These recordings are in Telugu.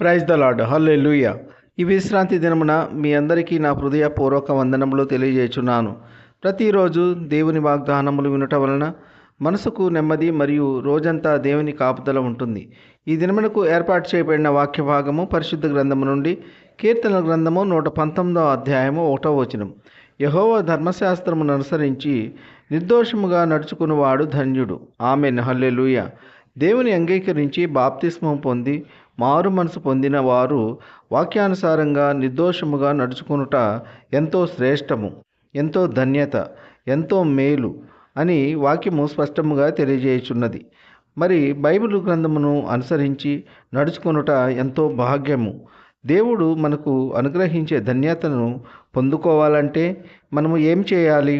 ప్రైజ్ ద లాడ్ హల్లే ఈ విశ్రాంతి దినమున మీ అందరికీ నా హృదయపూర్వక వందనములు తెలియజేచున్నాను. ప్రతిరోజు దేవుని వాగ్దానములు వినటం వలన మనసుకు నెమ్మది మరియు రోజంతా దేవుని కాపుదల ఉంటుంది. ఈ దినమునకు ఏర్పాటు చేయబడిన వాక్య భాగము పరిశుద్ధ గ్రంథము నుండి కీర్తన గ్రంథము నూట పంతొమ్మిదవ అధ్యాయము ఒకటో వచనం. యహోవ ధర్మశాస్త్రమును అనుసరించి నిర్దోషముగా నడుచుకునివాడు ధన్యుడు. ఆమెన్. నహల్లెలుయ దేవుని అంగీకరించి బాప్తిస్మం పొంది మారు మనసు పొందిన వారు వాక్యానుసారంగా నిర్దోషముగా నడుచుకునుట ఎంతో శ్రేష్టము ఎంతో ధన్యత ఎంతో మేలు అని వాక్యము స్పష్టముగా తెలియజేయుచున్నది. మరి బైబిల్ గ్రంథమును అనుసరించి నడుచుకొనుట ఎంతో భాగ్యము. దేవుడు మనకు అనుగ్రహించే ధన్యతను పొందుకోవాలంటే మనము ఏం చేయాలి?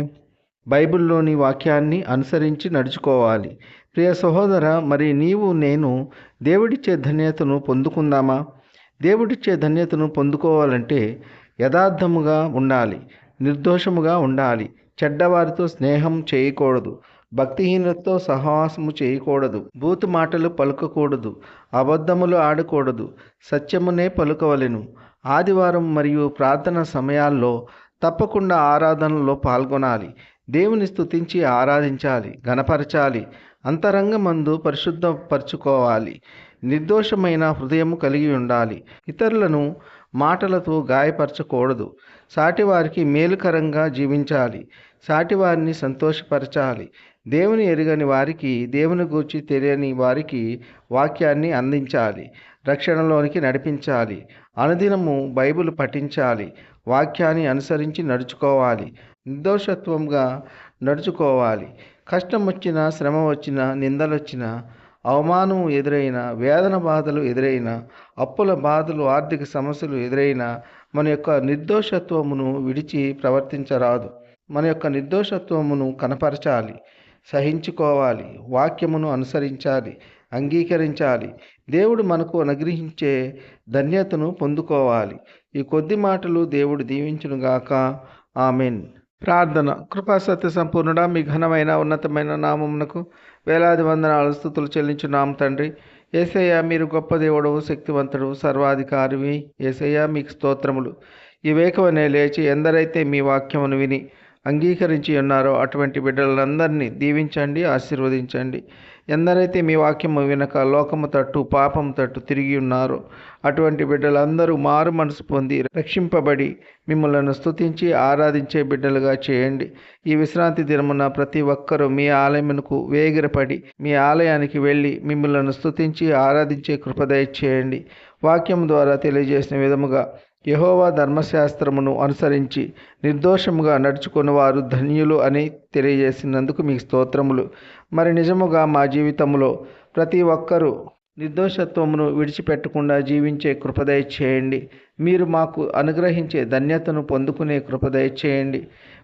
బైబిల్లోని వాక్యాన్ని అనుసరించి నడుచుకోవాలి. ప్రియ సహోదర మరి నీవు నేను దేవుడిచ్చే ధన్యతను పొందుకుందామా? దేవుడిచ్చే ధన్యతను పొందుకోవాలంటే యథార్థముగా ఉండాలి నిర్దోషముగా ఉండాలి. చెడ్డవారితో స్నేహం చేయకూడదు భక్తిహీనతతో సహవాసము చేయకూడదు బూతు మాటలు పలుకకూడదు అబద్ధములు ఆడకూడదు సత్యమునే పలుకవలెను. ఆదివారం మరియు ప్రార్థన సమయాల్లో తప్పకుండా ఆరాధనలో పాల్గొనాలి. దేవుని స్థుతించి ఆరాధించాలి గణపరచాలి అంతరంగమందు పరిశుద్ధపరచుకోవాలి నిర్దోషమైన హృదయము కలిగి ఉండాలి. ఇతరులను మాటలతో గాయపరచకూడదు. సాటివారికి మేలుకరంగా జీవించాలి. సాటివారిని సంతోషపరచాలి. దేవుని ఎరుగని వారికి దేవుని గూర్చి తెలియని వారికి వాక్యాన్ని అందించాలి. రక్షణలోనికి నడిపించాలి. అనుదినము బైబిల్ పఠించాలి. వాక్యాన్ని అనుసరించి నడుచుకోవాలి. నిర్దోషత్వంగా నడుచుకోవాలి. కష్టం వచ్చినా శ్రమ వచ్చినా నిందలొచ్చినా అవమానం ఎదురైన వేదన బాధలు ఎదురైన అప్పుల బాధలు ఆర్థిక సమస్యలు ఎదురైన మన యొక్క నిర్దోషత్వమును విడిచి ప్రవర్తించరాదు. మన యొక్క నిర్దోషత్వమును కనపరచాలి. సహించుకోవాలి. వాక్యమును అనుసరించాలి. అంగీకరించాలి. దేవుడు మనకు అనుగ్రహించే ధన్యతను పొందుకోవాలి. ఈ కొద్ది మాటలు దేవుడు దీవించునుగాక ఆమెన్. ప్రార్థన. కృపా సత్య సంపూర్ణుడా మీ ఘనమైన ఉన్నతమైన నామమునకు వేలాది వందనాలు స్థుతులు చెల్లించున్నాం తండ్రి. ఏసయ్య మీరు గొప్ప దేవుడు శక్తివంతుడు సర్వాధికారివి. ఏసయ్య మీకు స్తోత్రములు. ఈ వేకవనే లేచి ఎందరైతే మీ వాక్యమును విని అంగీకరించి ఉన్నారో అటువంటి బిడ్డలందరినీ దీవించండి ఆశీర్వదించండి. ఎందరైతే మీ వాక్యము వినక లోకము తట్టు పాపం తట్టు తిరిగి ఉన్నారో అటువంటి బిడ్డలందరూ మారు మనసు పొంది రక్షింపబడి మిమ్మల్ని స్తుతించి ఆరాధించే బిడ్డలుగా చేయండి. ఈ విశ్రాంతి దినమున ప్రతి ఒక్కరూ మీ ఆలయమునకు వేగిరపడి మీ ఆలయానికి వెళ్ళి మిమ్మల్ని స్తుతించి ఆరాధించే కృపదయ చేయండి వాక్యం ద్వారా తెలియజేసిన విధముగా యహోవా ధర్మశాస్త్రమును అనుసరించి నిర్దోషముగా నడుచుకున్న వారు ధన్యులు అని తెలియజేసినందుకు మీకు స్తోత్రములు. మరి నిజముగా మా జీవితంలో ప్రతి ఒక్కరూ నిర్దోషత్వమును విడిచిపెట్టకుండా జీవించే కృపదయ చేయండి. మీరు మాకు అనుగ్రహించే ధన్యతను పొందుకునే కృపదయ చేయండి.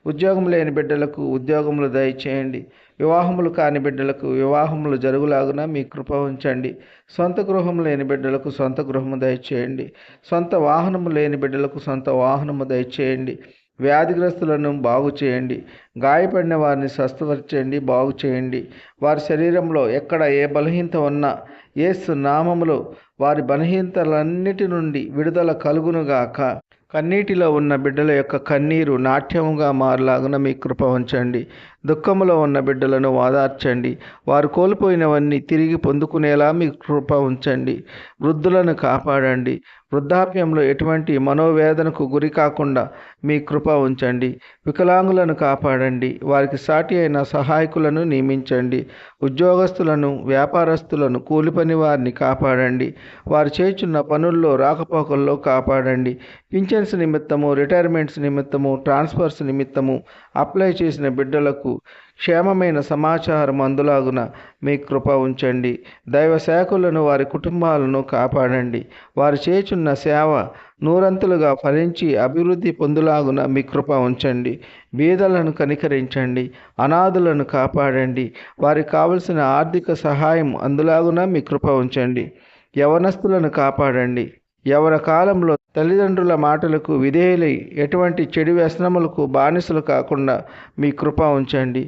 ఉద్యోగం లేని బిడ్డలకు ఉద్యోగములు దయచేయండి. వివాహములు కాని బిడ్డలకు వివాహములు జరుగులాగున మీ కృప ఉంచండి. సొంత గృహం లేని బిడ్డలకు సొంత గృహము దయచేయండి. సొంత వాహనము లేని బిడ్డలకు సొంత వాహనము దయచేయండి. వ్యాధిగ్రస్తులను బాగు చేయండి. గాయపడిన వారిని స్వస్థపరచండి బాగు చేయండి. వారి శరీరంలో ఎక్కడ ఏ బలహీనత ఉన్నా ఏసు నామములో వారి బలహీనతలన్నిటి నుండి విడుదల కలుగునుగాక కన్నీటిలో ఉన్న బిడ్డల యొక్క కన్నీరు నాట్యముగా మారలాగున మీ కృప ఉంచండి. దుఃఖములో ఉన్న బిడ్డలను వాదార్చండి. వారు కోల్పోయినవన్నీ తిరిగి పొందుకునేలా మీ కృప ఉంచండి. వృద్ధులను కాపాడండి. వృద్ధాప్యంలో ఎటువంటి మనోవేదనకు గురి కాకుండా మీ కృప ఉంచండి. వికలాంగులను కాపాడండి. వారికి సాటి అయిన సహాయకులను నియమించండి. ఉద్యోగస్తులను వ్యాపారస్తులను కూలి పని వారిని కాపాడండి. వారు చేస్తున్న పనుల్లో రాకపోకల్లో కాపాడండి. పింఛన్స్ నిమిత్తము రిటైర్మెంట్స్ నిమిత్తము ట్రాన్స్ఫర్స్ నిమిత్తము అప్లై చేసిన బిడ్డలకు క్షేమమైన సమాచారం అందులాగున మీ కృప ఉంచండి. దైవ శాఖలను వారి కుటుంబాలను కాపాడండి. వారు చేచున్న సేవ నూరంతులుగా ఫలించి అభివృద్ధి పొందులాగున మీ కృప ఉంచండి. బీదలను కనికరించండి. అనాథులను కాపాడండి. వారికి కావలసిన ఆర్థిక సహాయం అందులాగున మీ కృప ఉంచండి. యవనస్తులను కాపాడండి. యవన కాలంలో తల్లిదండ్రుల మాటలకు విధేయులై ఎటువంటి చెడు వ్యసనములకు బానిసలు కాకుండా మీ కృప ఉంచండి.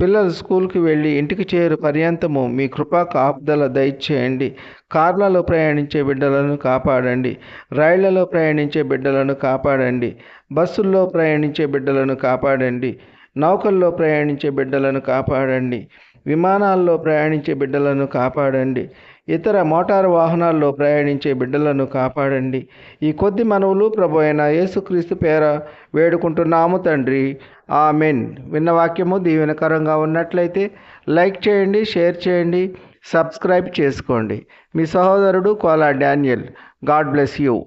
పిల్లలు స్కూల్కి వెళ్ళి ఇంటికి చేరు పర్యంతము మీ కృపా కాపుదల దయచేయండి. కార్లలో ప్రయాణించే బిడ్డలను కాపాడండి. రైళ్ళలో ప్రయాణించే బిడ్డలను కాపాడండి. బస్సుల్లో ప్రయాణించే బిడ్డలను కాపాడండి. నౌకల్లో ప్రయాణించే బిడ్డలను కాపాడండి. విమానాల్లో ప్రయాణించే బిడ్డలను కాపాడండి. ఇతర మోటారు వాహనాల్లో ప్రయాణించే బిడ్డలను కాపాడండి. ఈ కొద్ది మనవులు ప్రభు అయిన యేసుక్రీస్తు పేర వేడుకుంటున్నాము తండ్రి. ఆమెన్. విన్న వాక్యము దీవెనకరంగా ఉన్నట్లయితే లైక్ చేయండి షేర్ చేయండి సబ్స్క్రైబ్ చేసుకోండి. మీ సహోదరుడు Kola Daniel. God bless you.